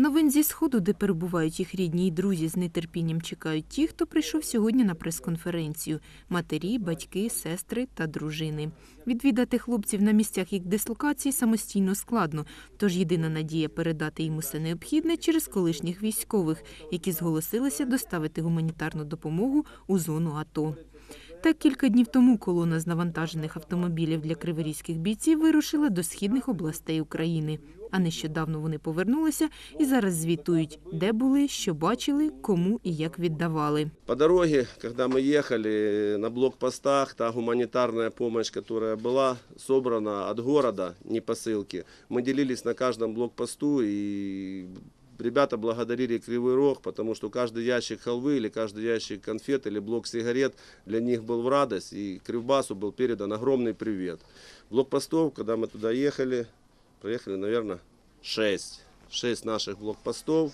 Новин зі сходу, де перебувають їх рідні й друзі, з нетерпінням чекають ті, хто прийшов сьогодні на прес-конференцію: матері, батьки, сестри та дружини. Відвідати хлопців на місцях їх дислокації самостійно складно. Тож єдина надія передати їм усе необхідне через колишніх військових, які зголосилися доставити гуманітарну допомогу у зону АТО. Так кілька днів тому колона з навантажених автомобілів для криворізьких бійців вирушила до східних областей України. А нещодавно вони повернулися і зараз звітують, де були, що бачили, кому і як віддавали. По дороге, когда мы ехали на блокпостах, та гуманитарная помощь, которая была собрана от города, не посылки, мы делились на каждом блокпосту и ребята благодарили Кривой Рог, потому что каждый ящик халвы или каждый ящик конфет или блок сигарет для них был в радость, и Кривбасу был передан огромный привет. Блокпостов, когда мы туда ехали, проехали, наверное, 6. 6 наших блокпостов.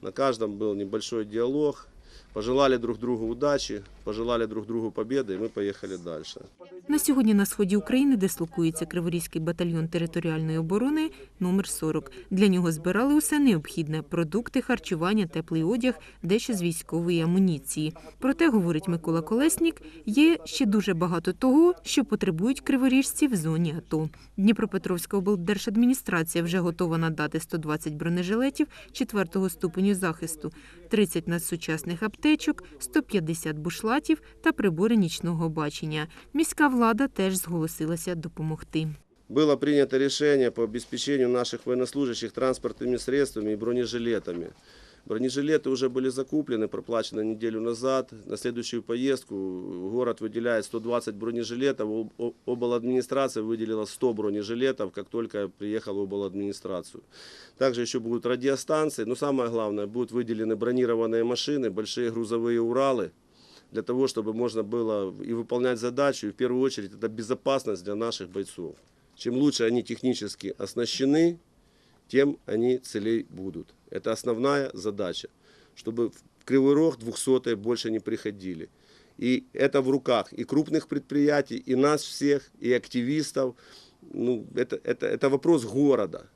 На каждом был небольшой диалог. Пожелали друг другу удачи, пожелали друг другу победы, и мы поехали дальше. На сьогодні на сході України дислокується Криворізький батальйон територіальної оборони номер 40. Для нього збирали усе необхідне: продукти, харчування, теплий одяг, дещо з військової амуніції. Проте, говорить Микола Колеснік, є ще дуже багато того, що потребують криворіжці в зоні АТО. Дніпропетровська облдержадміністрація вже готова надати 120 бронежилетів 4 ступеню захисту, 30 надсучасних аптечок, 150 бушлатів та прибори нічного бачення. Міська влада теж зголосилася допомогти. Было принято решение по обеспечению наших военнослужащих транспортными средствами и бронежилетами. Бронежилеты уже были закуплены, проплачены неделю назад. На следующую поездку город выделяет 120 бронежилетов. Об- о- Обладминистрация выделила 100 бронежилетов, как только я приехал в обладминистрацию. Также еще будут радиостанции. Но самое главное, будут выделены бронированные машины, большие грузовые Уралы, для того, чтобы можно было и выполнять задачу, и в первую очередь это безопасность для наших бойцов. Чем лучше они технически оснащены, тем они целей будут. Это основная задача, чтобы в Кривой Рог 200 больше не приходили. И это в руках и крупных предприятий, и нас всех, и активистов. Ну, это, это, это вопрос города.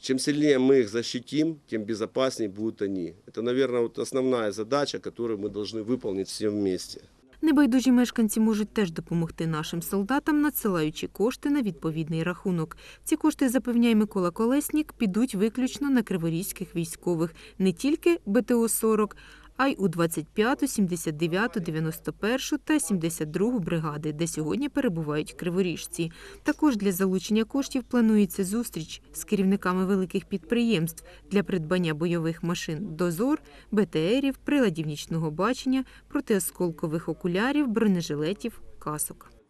Чем сильнее мы их защитим, тем безопаснее будут они. Это, наверное, вот основная задача, которую мы должны выполнить все вместе. Небайдужі мешканці можуть теж допомогти нашим солдатам, надсилаючи кошти на відповідний рахунок. Ці кошти, запевняє Микола Колеснік, підуть виключно на криворізьких військових, не тільки БТО-40, а й у 25-ту, 79-ту, 91-ту та 72-гу бригади, де сьогодні перебувають криворіжці. Також для залучення коштів планується зустріч з керівниками великих підприємств для придбання бойових машин «Дозор», БТРів, приладів нічного бачення, протиосколкових окулярів, бронежилетів, касок.